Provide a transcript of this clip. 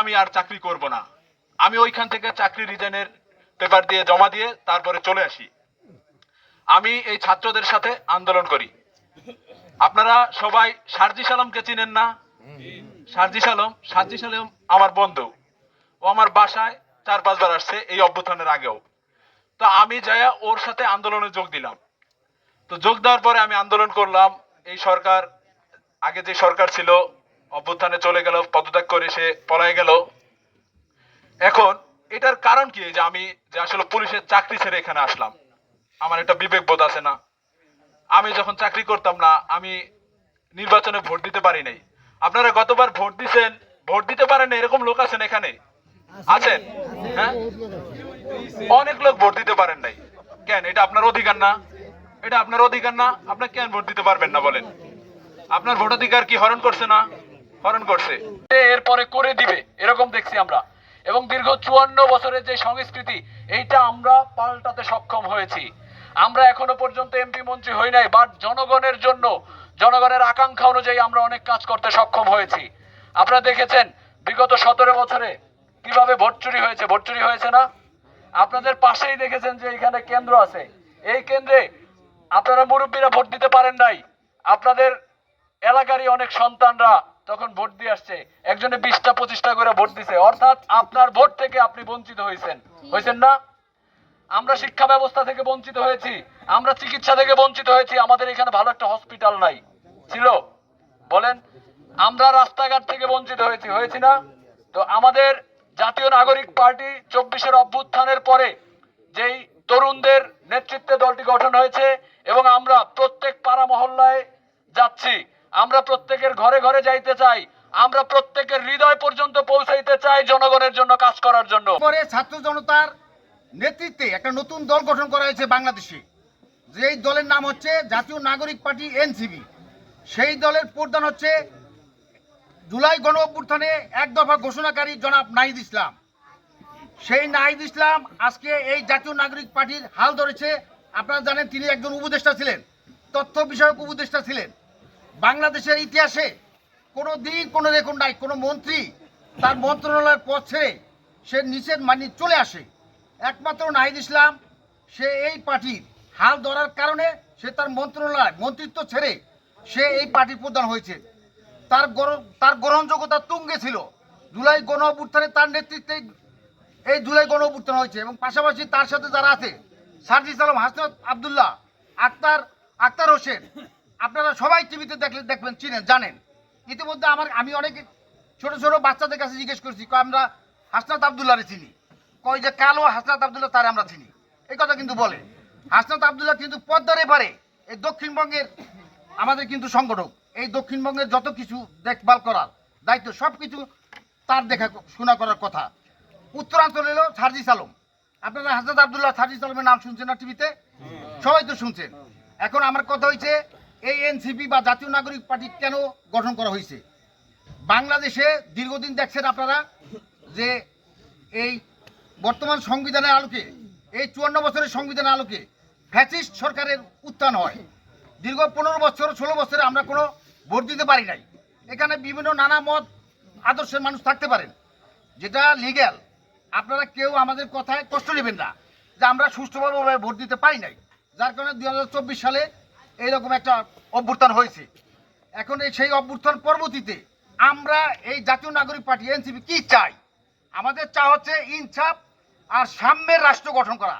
আমি আর চাকরি করব না। আমি ওইখান থেকে চাকরি রিজাইনের পেপার দিয়ে জমা দিয়ে তারপরে চলে আসি। আমি এই ছাত্রদের সাথে আন্দোলন করি। আপনারা সবাই সারজি সালামকে চিনেন না? সারজি সালাম সারজি সালাম আমার বন্ধু। ও আমার বাসায় চার পাঁচবার আসছে এই অভ্যুত্থানের আগেও। তো আমি যাইয়া ওর সাথে আন্দোলনে যোগ দিলাম। তো যোগ দেওয়ার পরে আমি আন্দোলন করলাম। এই সরকার, আগে যে সরকার ছিল অভ্যুত্থানে চলে গেল, পদত্যাগ করে সে পলায় গেল। এখন এটার কারণ কি? যে আমি যে আসলে পুলিশের চাকরি ছেড়ে এখানে আসলাম, আমার একটা বিবেক বোধ আছে না। আমি যখন চাকরি করতাম না, আমি নির্বাচনে ভোট দিতে পারি নাই। আপনারা গতবার ভোট দিছেন, ভোট দিতে পারেন এরকম লোক আছেন এখানে? আছেন? হ্যাঁ? অনেক লোক ভোট দিতে পারেন নাই। কেন? এটা আপনার অধিকার না? এটা আপনার অধিকার না? আপনার কেন ভোট দিতে পারবেন না বলেন? আপনার ভোটাধিকার কি হরণ করছে না? হরণ করছে। এরপরে করে দিবে, এরকম দেখছি আমরা। এবং দীর্ঘ চুয়ান্ন বছরের যে সংস্কৃতি, এইটা আমরা পাল্টাতে সক্ষম হয়েছি। আমরা এখনও পর্যন্ত এমপি মন্ত্রী হই নাই বাট জনগণের জন্য, জনগণের আকাঙ্ক্ষা অনুযায়ী আমরা অনেক কাজ করতে সক্ষম হয়েছি। আপনারা দেখেছেন, বিগত সতেরো বছরে কীভাবে ভোট চুরি হয়েছে, ভোট চুরি হয়েছে না? আপনাদের পাশেই দেখেছেন যে এখানে কেন্দ্র আছে। এই কেন্দ্রে আপনারা মুরব্বীরা ভোট দিতে পারেন নাই। আপনাদের এলাকারই অনেক সন্তানরা তখন ভোট দিয়ে আসছে। একজনে বিশটা, পঁচিশটা করে ভোট দিছে। অর্থাৎ আপনার ভোট থেকে আপনি বঞ্চিত হয়েছেন। হয়েছেন না? আমরা শিক্ষা ব্যবস্থা থেকে বঞ্চিত হয়েছি। আমরা চিকিৎসা থেকে বঞ্চিত হয়েছি। আমাদের এখানে ভালো একটা হসপিটাল নাই। ছিল? বলেন, আমরা রাস্তাঘাট থেকে বঞ্চিত হয়েছি। হয়েছি না? তো আমাদের জাতীয় নাগরিক পার্টি চব্বিশের অভ্যুত্থানের পরে যেই তরুণদের নেতৃত্বে দলটি গঠন হয়েছে এবং আমরা প্রত্যেক পাড়া মহল্লায় যাচ্ছি আমরা প্রত্যেকের ঘরে ঘরে যাইতে চাই। আমরা প্রত্যেকের হৃদয় পর্যন্ত পৌঁছাইতে চাই জনগণের জন্য কাজ করার জন্য। পরে ছাত্র জনতার নেতৃত্বে একটা নতুন দল গঠন করা হয়েছে বাংলাদেশে। যেই দলের নাম হচ্ছে জাতীয় নাগরিক পার্টি এনসিবি সেই দলের প্রধান হচ্ছে জুলাই গণ অভ্যুত্থানে এক দফা ঘোষণাকারী জনাব নাহিদ ইসলাম। সেই নাহিদ ইসলাম আজকে এই জাতীয় নাগরিক পার্টির হাল ধরেছে। আপনারা জানেন তিনি একজন উপদেষ্টা ছিলেন, তথ্য বিষয়ক উপদেষ্টা ছিলেন। বাংলাদেশের ইতিহাসে কোনো দিন, কোনো রেকর্ড নাই, কোনো মন্ত্রী তার মন্ত্রণালয়ের পথ ছেড়ে সে নিচের মানি চলে আসে। একমাত্র নাহিদ ইসলাম, সে এই পার্টির হাল ধরার কারণে সে তার মন্ত্রণালয়, মন্ত্রিত্ব ছেড়ে সে এই পার্টির প্রধান হয়েছে। তার তার গ্রহণযোগ্যতা তুঙ্গে ছিল। জুলাই গণ অভ্যুত্থানে তার নেতৃত্বে এই জুলাই গণ অভ্যুত্থান হয়েছে এবং পাশাপাশি তার সাথে যারা আছে, সার্জিস আলম, হাসনাত আবদুল্লাহ, আক্তার আক্তার হোসেন আপনারা সবাই টিভিতে দেখলে দেখবেন, চিনেন, জানেন। ইতিমধ্যে আমার, আমি অনেক ছোট ছোট বাচ্চাদের কাছে জিজ্ঞেস করছি, কয়, আমরা হাসনাত আবদুল্লাহরে চিনি। কয় যে, কালো হাসনাত আবদুল্লাহ তারে আমরা চিনি। এই কথা কিন্তু বলে। হাসনাত আবদুল্লাহ কিন্তু পদ্মার এপারে এই দক্ষিণবঙ্গের আমাদের কিন্তু সংগঠক। এই দক্ষিণবঙ্গের যত কিছু দেখভাল করার দায়িত্ব সব কিছু তার দেখা, শোনা করার কথা। উত্তরাঞ্চল এলো সার্জিস আলম। আপনারা হাসনাত আবদুল্লাহ সার্জিস আলমের নাম শুনছেন না টিভিতে? সবাই তো শুনছেন। এখন আমার কথা হয়েছে এই এনসিপি বা জাতীয় নাগরিক পার্টি কেন গঠন করা হয়েছে? বাংলাদেশে দীর্ঘদিন দেখছেন আপনারা যে এই বর্তমান সংবিধানের আলোকে, এই চুয়ান্ন বছরের সংবিধানের আলোকে ফ্যাসিস্ট সরকারের উত্থান হয়। দীর্ঘ পনেরো বছর, ষোলো বছরে আমরা কোনো ভোট দিতে পারি নাই। এখানে বিভিন্ন নানা মত আদর্শের মানুষ থাকতে পারেন। যেটা লিগ্যাল আপনারা কেউ আমাদের কথায় কষ্ট নেবেন না যে আমরা সুষ্ঠুভাবে ভোট দিতে পারি নাই। যার কারণে দু হাজার চব্বিশ সালে এইরকম একটা অভ্যুত্থান হয়েছে। এখন এই সেই অভ্যুত্থান পরবর্তীতে আমরা এই জাতীয় নাগরিক পার্টি, এনসিপি কি চাই? আমাদের চা হচ্ছে ইনসাফ আর সাম্যের রাষ্ট্র গঠন করা।